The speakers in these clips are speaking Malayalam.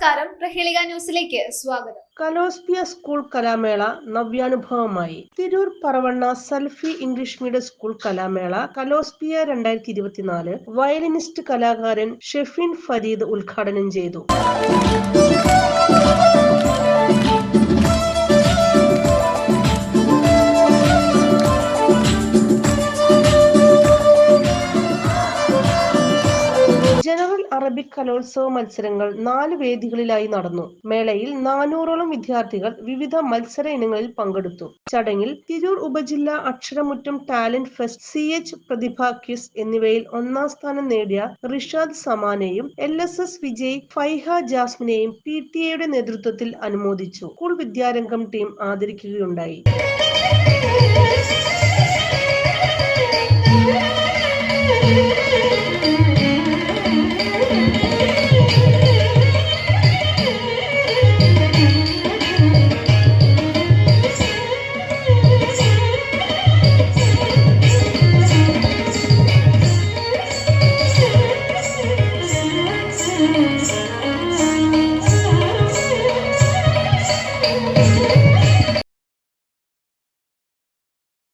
നമസ്കാരം. പ്രഹേളിക ന്യൂസിലേക്ക് സ്വാഗതം. കലോസ്പിയ സ്കൂൾ കലാമേള നവ്യാനുഭവമായി. Tirur Paravanna Salafi English medium school കലാമേള കലോസ്പിയ രണ്ടായിരത്തി ഇരുപത്തിനാല് വയലിനിസ്റ്റ് കലാകാരൻ ഷെഫിൻ ഫരീദ് ഉദ്ഘാടനം ചെയ്തു. അറബിക് കലോത്സവ മത്സരങ്ങൾ നാല് വേദികളിലായി നടന്നു. മേളയിൽ നാനൂറോളം വിദ്യാർത്ഥികൾ വിവിധ മത്സര ഇനങ്ങളിൽ പങ്കെടുത്തു. ചടങ്ങിൽ തിരൂർ ഉപജില്ല അക്ഷരമുറ്റം ടാലന്റ് ഫെസ്റ്റ് സി എച്ച് പ്രതിഭ ക്വിസ് എന്നിവയിൽ ഒന്നാം സ്ഥാനം നേടിയ Rishad സമാനെയും L S S Vijay Faiha ജാസ്മിനെയും P T എയുടെ നേതൃത്വത്തിൽ അനുമോദിച്ചു. സ്കൂൾ വിദ്യാരംഗം team ആദരിക്കുകയുണ്ടായി.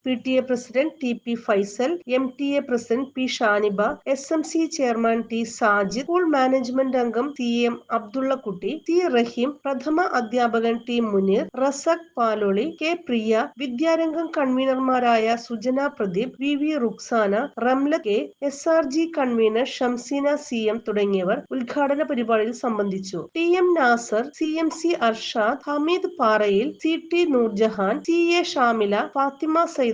P T A president T P Faisal M T A president P Shaniba S M C chairman T Sajid school management അംഗം C M Abdullakutty T Rahim പ്രഥമ അധ്യാപകൻ ടി മുനീർ റസഖ് പാലോളി കെ പ്രിയ വിദ്യാരംഗം കൺവീനർമാരായ Sujana Pradeep V V Ruksana Ramla K S R G convener Shamseena C M തുടങ്ങിയവർ ഉദ്ഘാടന പരിപാടിയിൽ സംബന്ധിച്ചു. T M Nasar C M C Arshad Hameed Parayil C T Noorjahan C A Shamila Fathima Saida